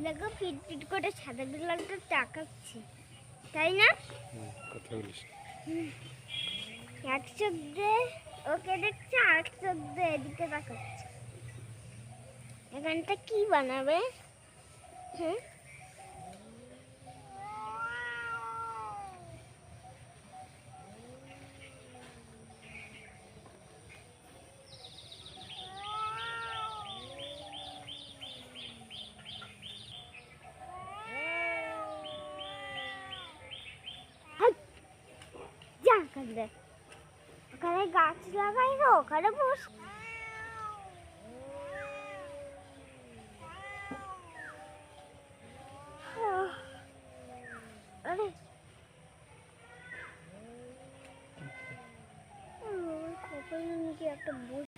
দেখো fit fit করে সাদা বিড়ালটা তাকাচ্ছে তাই না? কথা বলিস এক চোখ দিয়ে ওকে দেখছে আর চোখ দিয়ে এদিকে তাকাচ্ছে। এখানটা কি বানাবে? হুম? ওখান ওখানে গাছ লাগাই গো ওখানে বস। একটা বস